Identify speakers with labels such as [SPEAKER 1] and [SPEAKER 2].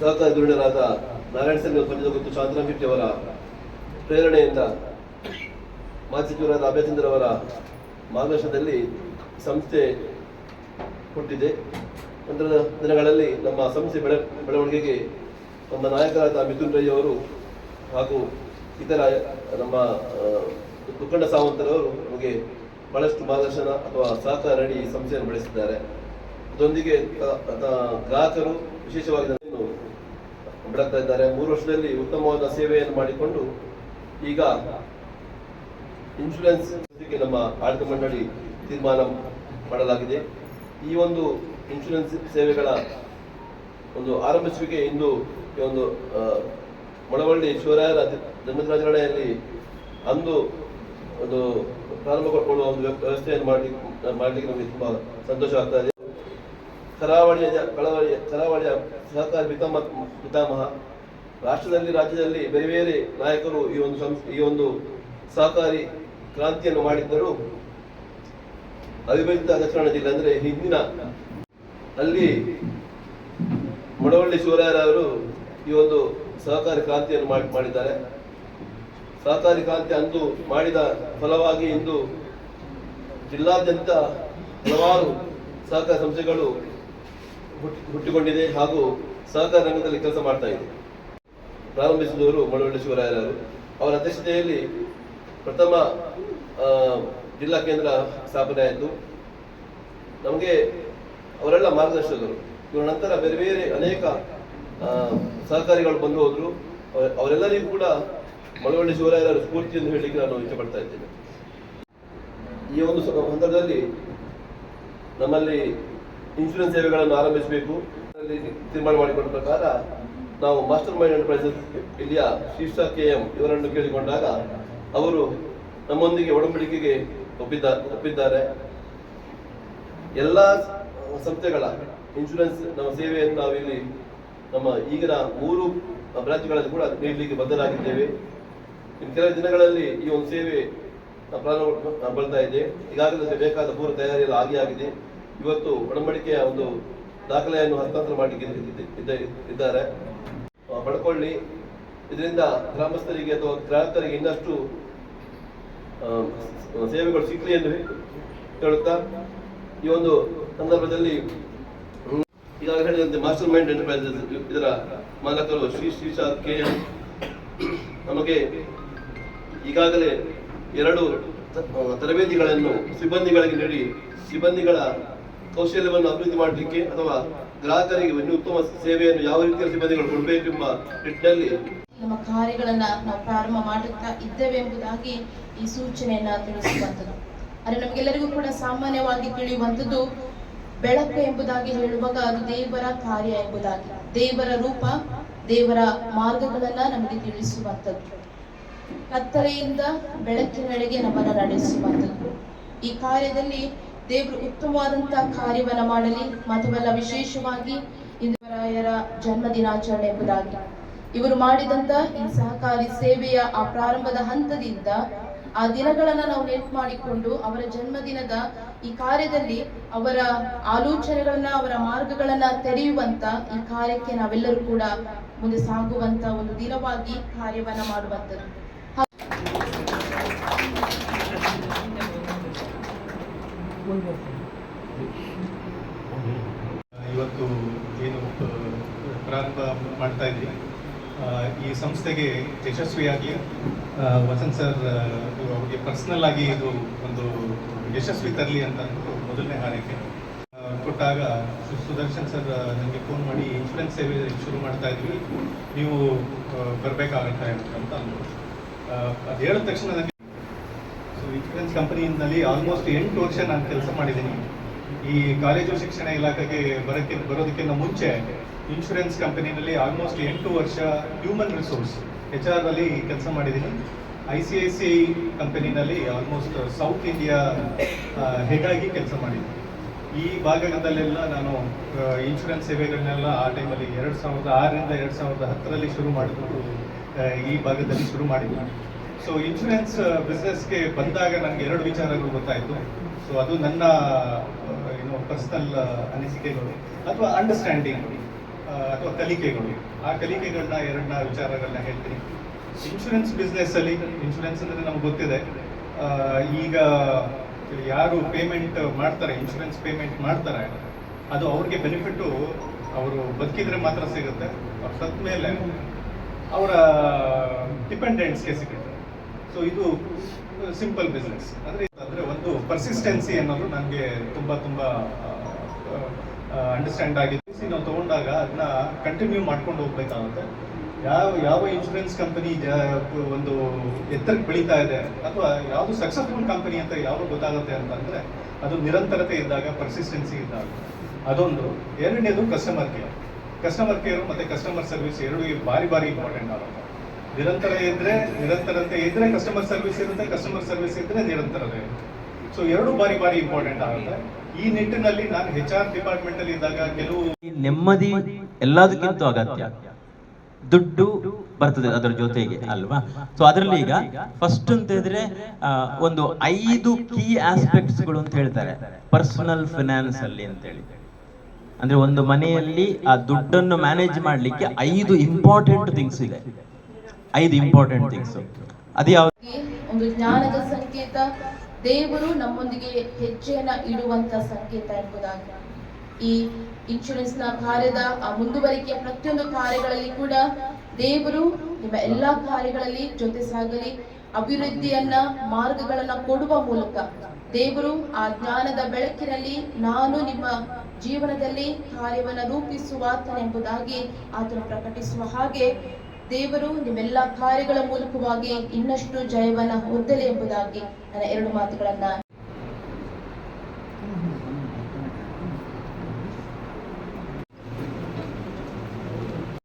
[SPEAKER 1] ಸಹಕಾರಿ ಧುರೀಣರಾದ ನಾರಾಯಣ ಸಿಂಗ್ ಪಂಚದ ಮತ್ತು ಶಾಂತರಾಮ್ ಶೆಟ್ಟಿ ಅವರ ಪ್ರೇರಣೆಯಿಂದ ಮಾಜಿ ಸಚಿವರಾದ ಅಭಯಚಂದ್ರ ಅವರ ಮಾರ್ಗದರ್ಶನದಲ್ಲಿ ಸಂಸ್ಥೆ ಹುಟ್ಟಿದೆ. ನಂತರದ ದಿನಗಳಲ್ಲಿ ನಮ್ಮ ಸಂಸ್ಥೆ ಬೆಳ, ಬೆಳವಣಿಗೆಗೆ ನಮ್ಮ ನಾಯಕರಾದ ಮಿಥುನ್ ರೈ ಅವರು ಹಾಗೂ ಇತರ ನಮ್ಮ ಮುಖಂಡ ಸಾವಂತರವರು ನಮಗೆ ಬಹಳಷ್ಟು ಮಾರ್ಗದರ್ಶನ ಅಥವಾ ಸಹಕಾರ ನೀಡಿ ಸಂಸ್ಥೆಯನ್ನು ಬೆಳೆಸಿದ್ದಾರೆ. ತ- ಗ್ರಾಹಕರು ವಿಶೇಷವಾಗಿ ಬೆಳಗ್ತಾ ಇದ್ದಾರೆ. ಮೂರು ವರ್ಷದಲ್ಲಿ ಉತ್ತಮವಾದ ಸೇವೆಯನ್ನು ಮಾಡಿಕೊಂಡು ಈಗ ಇನ್ಶೂರೆನ್ಸ್ ನಮ್ಮ ಆಡಳಿತ ಮಂಡಳಿ ತೀರ್ಮಾನ ಮಾಡಲಾಗಿದೆ. ಈ ಒಂದು ಇನ್ಶೂರೆನ್ಸ್ ಸೇವೆಗಳ ಒಂದು ಆರಂಭಿಸುವಿಕೆ ಇಂದು ಈ ಒಂದು ಮಳವಳ್ಳಿ ಶಿವರಾಯರ ಜನ್ಮದಿನಾಚರಣೆಯಲ್ಲಿ ಅಂದು ಒಂದು ಪ್ರಾರಂಭಗೊಳ್ಳುವ ಒಂದು ವ್ಯವಸ್ಥೆಯನ್ನು ಮಾಡಿ ಮಾಡಲಿಕ್ಕೆ ನಮಗೆ ತುಂಬಾ ಸಂತೋಷ ಆಗ್ತಾ ಇದೆ. ಕರಾವಳಿಯ ಕಳವಳಿಯ ಕರಾವಳಿಯ ಸಹಕಾರಿ ಪಿತಾಮ ಪಿತಾಮಹ. ರಾಷ್ಟ್ರದಲ್ಲಿ, ರಾಜ್ಯದಲ್ಲಿ ಬೇರೆ ಬೇರೆ ನಾಯಕರು ಈ ಒಂದು ಸಂಸ್, ಈ ಒಂದು ಸಹಕಾರಿ ಕ್ರಾಂತಿಯನ್ನು ಮಾಡಿದ್ದರು. ಅವಿಭಜಿತ ದಕ್ಷಿಣ ಜಿಲ್ಲೆ ಅಂದರೆ ಹಿಂದಿನ ಅಲ್ಲಿ ಮೊಡವಳ್ಳಿ ಶಿವರಾಯರವರು ಈ ಒಂದು ಸಹಕಾರಿ ಕ್ರಾಂತಿಯನ್ನು ಮಾಡಿ, ಮಾಡಿದ್ದಾರೆ. ಸಹಕಾರಿ ಕ್ರಾಂತಿ ಅಂದು ಮಾಡಿದ ಫಲವಾಗಿ ಇಂದು ಜಿಲ್ಲಾದ್ಯಂತ ಹಲವಾರು ಸಹಕಾರ ಸಂಸ್ಥೆಗಳು ಹುಟ್ಟಿಕೊಂಡಿದೆ ಹಾಗೂ ಸಹಕಾರ ರಂಗದಲ್ಲಿ ಕೆಲಸ ಮಾಡ್ತಾ ಇದೆ. ಪ್ರಾರಂಭಿಸಿದವರು ಮಳವಳ್ಳಿ ಶಿವರಾಯರವರು. ಅವರ ಅಧ್ಯಕ್ಷತೆಯಲ್ಲಿ ಪ್ರಥಮ ಜಿಲ್ಲಾ ಕೇಂದ್ರ ಸ್ಥಾಪನೆ ಆಯಿತು. ನಮಗೆ ಅವರೆಲ್ಲ ಮಾರ್ಗದರ್ಶಕರು. ಇವರ ನಂತರ ಬೇರೆ ಬೇರೆ ಅನೇಕ ಸಹಕಾರಿಗಳು ಬಂದು ಹೋದರು. ಅವರೆಲ್ಲರಿಗೂ ಕೂಡ ಮಳವಳ್ಳಿ ಸ್ಫೂರ್ತಿ ಎಂದು ಹೇಳಲಿಕ್ಕೆ ನಾನು ಇಷ್ಟಪಡ್ತಾ ಇದ್ದೇನೆ. ಈ ಒಂದು ಸಂದರ್ಭದಲ್ಲಿ ನಮ್ಮಲ್ಲಿ ಇನ್ಶೂರೆನ್ಸ್ ಸೇವೆಗಳನ್ನು ಆರಂಭಿಸಬೇಕು. ತೀರ್ಮಾನ ಮಾಡಿಕೊಂಡ ಪ್ರಕಾರ ನಾವು ಮಾಸ್ಟರ್ ಮೈಂಡ್ ಎಂಟರ್ಪ್ರೈಸಸ್ ಇಲ್ಲಿಯ ಶೀರ್ಷ ಕೆ ಎಂ ಇವರನ್ನು ಕೇಳಿಕೊಂಡಾಗ ಅವರು ನಮ್ಮೊಂದಿಗೆ ಒಡಂಬಡಿಕೆಗೆ ಒಪ್ಪಿದ್ದ, ಒಪ್ಪಿದ್ದಾರೆ. ಎಲ್ಲ ಸಂಸ್ಥೆಗಳ ಇನ್ಶೂರೆನ್ಸ್ ನಮ್ಮ ಸೇವೆಯನ್ನು ನಾವು ಇಲ್ಲಿ ನಮ್ಮ ಈಗಿನ ಮೂರು ಬ್ರಾಂಚ್ಗಳಲ್ಲಿ ಕೂಡ ನೀಡಲಿಕ್ಕೆ ಬದ್ಧರಾಗಿದ್ದೇವೆ. ಇನ್ನು ಕೆಲವು ದಿನಗಳಲ್ಲಿ ಈ ಒಂದು ಸೇವೆ ಪ್ರಾರಂಭ ಬರ್ತಾ ಇದೆ. ಈಗಾಗಲೇ ಬೇಕಾದ ಪೂರ್ವ ತಯಾರಿ ಎಲ್ಲ ಆಗಿ ಆಗಿದೆ. ಇವತ್ತು ಒಡಂಬಡಿಕೆಯ ಒಂದು ದಾಖಲೆಯನ್ನು ಹಸ್ತಾಂತರ ಮಾಡಲಿಕ್ಕೆ ಇದ್ದ- ಇದ್ದ- ಇದ್ದಾರೆ. ಪಡ್ಕೊಳ್ಳಿ. ಇದರಿಂದ ಗ್ರಾಮಸ್ಥರಿಗೆ ಅಥವಾ ಗ್ರಾಹಕರಿಗೆ ಇನ್ನಷ್ಟು ಸೇವೆಗಳು ಸಿಕ್ಕಲಿ ಎಂದು ಹೇಳುತ್ತಾ, ಈ ಒಂದು ಸಂದರ್ಭದಲ್ಲಿ ಈಗಾಗಲೇ ಹೇಳಿದಂತೆ ಮಾಸ್ಟರ್ ಮೈಂಡ್ ಎಂಟರ್ಪ್ರೈಸಸ್ ಇದರ ಮಾಲಕರು ಶ್ರೀ ಶ್ರೀಶಾದ್ ಕೆ ಎಂ. ನಮಗೆ ಈಗಾಗಲೇ ಎರಡು ತರಬೇತಿಗಳನ್ನು, ಸಿಬ್ಬಂದಿಗಳಿಗೆ ನೀಡಿ, ಸಿಬ್ಬಂದಿಗಳ ಕೌಶಲ್ಯವನ್ನು ಅಭಿವೃದ್ಧಿ ಮಾಡಲಿಕ್ಕೆ ಅಥವಾ ಗ್ರಾಹಕರಿಗೆ ಉತ್ತಮ ಸೇವೆಯನ್ನು ಯಾವ ರೀತಿಯ ಸಿಬ್ಬಂದಿಗಳು ಕೊಡಬೇಕೆಂಬ ನಿಟ್ಟಿನಲ್ಲಿ
[SPEAKER 2] ನಮ್ಮ ಕಾರ್ಯಗಳನ್ನ ನಾವು ಪ್ರಾರಂಭ ಮಾಡುತ್ತಾ ಇದ್ದೇವೆ ಎಂಬುದಾಗಿ ಈ ಸೂಚನೆಯನ್ನ ತಿಳಿಸುವಂತದ್ದು. ಆದರೆ ನಮಗೆಲ್ಲರಿಗೂ ಕೂಡ ಸಾಮಾನ್ಯವಾಗಿ ತಿಳಿಯುವಂಥದ್ದು ಬೆಳಕು ಎಂಬುದಾಗಿ ಹೇಳುವಾಗ ಅದು ದೇವರ ಕಾರ್ಯ ಎಂಬುದಾಗಿ. ದೇವರ ರೂಪ, ದೇವರ ಮಾರ್ಗಗಳನ್ನ ನಮಗೆ ತಿಳಿಸುವಂಥದ್ದು ಕತ್ತಲೆಯಿಂದ ಬೆಳಕಿನೆಡೆಗೆ ನಮ್ಮನ್ನು ನಡೆಸುವಂಥದ್ದು ಈ ಕಾರ್ಯದಲ್ಲಿ ದೇವರು ಉತ್ತಮವಾದಂತಹ ಕಾರ್ಯವನ್ನು ಮಾಡಲಿ. ಮಾತ್ರವಲ್ಲ ವಿಶೇಷವಾಗಿ ಇಂದಿರಾಯರ ಜನ್ಮ ದಿನಾಚರಣೆ ಎಂಬುದಾಗಿ. ಇವರು ಮಾಡಿದಂತ ಈ ಸಹಕಾರಿ ಸೇವೆಯ ಆ ಪ್ರಾರಂಭದ ಹಂತದಿಂದ ಆ ದಿನಗಳನ್ನ ನಾವು ನೆನಪು ಮಾಡಿಕೊಂಡು ಅವರ ಜನ್ಮದಿನದ ಈ ಕಾರ್ಯದಲ್ಲಿ ಅವರ ಆಲೋಚನೆಗಳನ್ನ, ಅವರ ಮಾರ್ಗಗಳನ್ನ ತೆರೆಯುವಂತ ಈ ಕಾರ್ಯಕ್ಕೆ ನಾವೆಲ್ಲರೂ ಕೂಡ ಮುಂದೆ ಸಾಗುವಂತ ಒಂದು ದಿನವಾಗಿ ಕಾರ್ಯವನ್ನ ಮಾಡುವಂಥದ್ದು.
[SPEAKER 3] ಇವತ್ತು ಏನು ಪ್ರಾರಂಭ ಮಾಡ್ತಾ ಇದ್ವಿ ಈ ಸಂಸ್ಥೆಗೆ ಯಶಸ್ವಿಯಾಗಿ ವಸಂತ ಸರ್ ಅವರಿಗೆ ಪರ್ಸನಲ್ ಆಗಿ ಇದು ಒಂದು ಯಶಸ್ವಿ ತರಲಿ ಅಂತ ಮೊದಲನೇ ಹಾರೈಕೆ. ಕೊಟ್ಟಾಗ ಸುದರ್ಶನ್ ಸರ್ ನನಗೆ ಫೋನ್ ಮಾಡಿ ಇನ್ಶೂರೆನ್ಸ್ ಸೇವೆ ಶುರು ಮಾಡ್ತಾ ಇದ್ವಿ. ನೀವು ಬರಬೇಕಾಗತ್ತೆ ಅಂತ ಅಂದರು ಅದು ಹೇಳಿದ ತಕ್ಷಣ ನನಗೆ ಇನ್ಶೂರೆನ್ಸ್ ಕಂಪನಿಯಲ್ಲಿ ಆಲ್ಮೋಸ್ಟ್ ಎಂಟು ವರ್ಷ ನಾನು ಕೆಲಸ ಮಾಡಿದ್ದೀನಿ. ಈ ಕಾಲೇಜು ಶಿಕ್ಷಣ ಇಲಾಖೆಗೆ ಬರೋಕ್ಕೆ, ಬರೋದಕ್ಕಿಂತ ಮುಂಚೆ ಇನ್ಶೂರೆನ್ಸ್ ಕಂಪನಿನಲ್ಲಿ ಆಲ್ಮೋಸ್ಟ್ ಎಂಟು ವರ್ಷ ಹ್ಯೂಮನ್ ರಿಸೋರ್ಸ್ ಎಚ್ ಆರ್ ಅಲ್ಲಿ ಕೆಲಸ ಮಾಡಿದ್ದೀನಿ. ಐ ಸಿ ಐ ಸಿ ಕಂಪನಿನಲ್ಲಿ ಆಲ್ಮೋಸ್ಟ್ ಸೌತ್ ಇಂಡಿಯಾ ಹೇಗಾಗಿ ಕೆಲಸ ಮಾಡಿದ್ದೀನಿ. ಈ ಭಾಗದಲ್ಲೆಲ್ಲ ನಾನು ಇನ್ಶೂರೆನ್ಸ್ ಸೇವೆಗಳನ್ನೆಲ್ಲ ಆ ಟೈಮಲ್ಲಿ ಎರಡು ಸಾವಿರದ ಆರರಿಂದ ಎರಡು ಸಾವಿರದ ಹತ್ತರಲ್ಲಿ ಶುರು ಮಾಡಿಕೊಂಡು ಈ ಭಾಗದಲ್ಲಿ ಶುರು ಮಾಡಿದ್ದೀನಿ. ಸೊ ಇನ್ಶೂರೆನ್ಸ್ ಬಿಸ್ನೆಸ್ಗೆ ಬಂದಾಗ ನನಗೆ ಎರಡು ವಿಚಾರಗಳು ಗೊತ್ತಾಯಿತು. ಸೊ ಅದು ನನ್ನ ಏನು ಪರ್ಸನಲ್ ಅನಿಸಿಕೆಗಳು ಅಥವಾ ಅಂಡರ್ಸ್ಟ್ಯಾಂಡಿಂಗ್ ಅಥವಾ ಕಲಿಕೆಗಳು. ಆ ಕಲಿಕೆಗಳನ್ನ ಎರಡನ್ನ ವಿಚಾರಗಳನ್ನ ಹೇಳ್ತೀನಿ. ಇನ್ಶೂರೆನ್ಸ್ ಬಿಸ್ನೆಸ್ಸಲ್ಲಿ ಇನ್ಶೂರೆನ್ಸ್ ಅಂದ್ರೆ ನಮ್ಗೆ ಗೊತ್ತಿದೆ. ಈಗ ಯಾರು ಪೇಮೆಂಟ್ ಮಾಡ್ತಾರೆ ಇನ್ಶೂರೆನ್ಸ್ ಪೇಮೆಂಟ್ ಮಾಡ್ತಾರೆ, ಅದು ಅವ್ರಿಗೆ ಬೆನಿಫಿಟ್ಟು ಅವರು ಬದುಕಿದ್ರೆ ಮಾತ್ರ ಸಿಗುತ್ತೆ. ಅವ್ರು ಸತ್ತ ಮೇಲೆ ಅವರ ಡಿಪೆಂಡೆಂಟ್ಸ್ಗೆ ಸಿಗುತ್ತೆ. ಸೊ ಇದು ಸಿಂಪಲ್ ಬಿಸ್ನೆಸ್ ಅಂದರೆ ಅಂದರೆ ಒಂದು ಪರ್ಸಿಸ್ಟೆನ್ಸಿ ಅನ್ನೋದು ನನಗೆ ತುಂಬ ತುಂಬ ಅಂಡರ್ಸ್ಟ್ಯಾಂಡ್ ಆಗಿದೆ. ನಾವು ತಗೊಂಡಾಗ ಅದನ್ನ ಕಂಟಿನ್ಯೂ ಮಾಡ್ಕೊಂಡು ಹೋಗ್ಬೇಕಾಗುತ್ತೆ. ಯಾವ ಯಾವ ಇನ್ಶೂರೆನ್ಸ್ ಕಂಪನಿ ಒಂದು ಎತ್ತರಕ್ಕೆ ಬೆಳೀತಾ ಇದೆ ಅಥವಾ ಯಾವುದು ಸಕ್ಸಸ್ಫುಲ್ ಕಂಪನಿ ಅಂತ ಯಾವುದು ಗೊತ್ತಾಗುತ್ತೆ ಅಂತಂದರೆ ಅದು ನಿರಂತರತೆ ಇದ್ದಾಗ ಪರ್ಸಿಸ್ಟೆನ್ಸಿ ಇದ್ದಾಗ. ಅದೊಂದು. ಎರಡನೇದು ಕಸ್ಟಮರ್ ಕೇರ್ ಕಸ್ಟಮರ್ ಕೇರ್ ಮತ್ತೆ ಕಸ್ಟಮರ್ ಸರ್ವಿಸ್ ಎರಡು ಬಾರಿ ಬಾರಿ ಇಂಪಾರ್ಟೆಂಟ್ ಆಗುತ್ತೆ. ನಿರಂತರ ಇದ್ರೆ ನಿರಂತರತೆ ಇದ್ರೆ ಕಸ್ಟಮರ್ ಸರ್ವಿಸ್ ಇರುತ್ತೆ ಕಸ್ಟಮರ್ ಸರ್ವಿಸ್ ಇದ್ರೆ ನಿರಂತರತೆ ಸೊ ಎರಡು ಬಾರಿ ಬಾರಿ ಇಂಪಾರ್ಟೆಂಟ್ ಆಗುತ್ತೆ. ಈ ನಿಟ್ಟಿನಲ್ಲಿ ನಾನು ಹೆಚ್ ಆರ್ ಡಿಪಾರ್ಟ್ಮೆಂಟ್ ಅಲ್ಲಿ ಇದ್ದಾಗ ಕೆಲವು
[SPEAKER 4] ನೆಮ್ಮದಿ ಎಲ್ಲದಕ್ಕಿಂತ ಅಗತ್ಯ. ದುಡ್ಡು ಬರ್ತದೆ ಅದರ ಜೊತೆಗೆ ಅಲ್ವಾ? ಸೊ ಅದರಲ್ಲಿ ಈಗ ಫಸ್ಟ್ ಅಂತ ಹೇಳಿದ್ರೆ ಒಂದು ಐದು ಕೀ ಆಸ್ಪೆಕ್ಟ್ಸ್ಗಳು ಅಂತ ಹೇಳ್ತಾರೆ. ಪರ್ಸನಲ್ ಫಿನಾನ್ಸ್ ಅಲ್ಲಿ ಅಂತ ಹೇಳಿ. ಅಂದ್ರೆ ಒಂದು ಮನೆಯಲ್ಲಿ ಆ ದುಡ್ಡನ್ನು ಮ್ಯಾನೇಜ್ ಮಾಡ್ಲಿಕ್ಕೆ ಐದು ಇಂಪಾರ್ಟೆಂಟ್ ಥಿಂಗ್ಸ್ ಇದೆ. ಐದು ಇಂಪಾರ್ಟೆಂಟ್ ಥಿಂಗ್ಸ್ ಅದು ಯಾವ
[SPEAKER 2] ಒಂದು ಜ್ಞಾನದ ಸಂಕೇತ. ದೇವರು ನಮ್ಮೊಂದಿಗೆ ಹೆಜ್ಜೆಯನ್ನ ಇಡುವಂತ ಸಂಕೇತ ಎಂಬುದಾಗಿ. ಈ ಇನ್ಶೂರೆನ್ಸ್ನ ಕಾರ್ಯದ, ಆ ಮುಂದುವರಿಕೆಯ ಪ್ರತಿಯೊಂದು ಕಾರ್ಯಗಳಲ್ಲಿ ಕೂಡ ದೇವರು ನಿಮ್ಮ ಎಲ್ಲಾ ಕಾರ್ಯಗಳಲ್ಲಿ ಜೊತೆ ಸಾಗಲಿ. ಅಭಿವೃದ್ಧಿಯನ್ನ, ಮಾರ್ಗಗಳನ್ನ ಕೊಡುವ ಮೂಲಕ ದೇವರು ಆ ಜ್ಞಾನದ ಬೆಳಕಿನಲ್ಲಿ ನಾನು ನಿಮ್ಮ ಜೀವನದಲ್ಲಿ ಕಾರ್ಯವನ್ನ ರೂಪಿಸುವಾತನೆಂಬುದಾಗಿ ಆತನು ಪ್ರಕಟಿಸುವ ಹಾಗೆ ದೇವರು ನಿಮ್ಮೆಲ್ಲ ಕಾರ್ಯಗಳ ಮೂಲಕವಾಗಿ ಇನ್ನಷ್ಟು ಜಯವನ್ನ ಹೊಂದಲಿ ಎಂಬುದಾಗಿ ನನ್ನ ಎರಡು ಮಾತುಗಳನ್ನ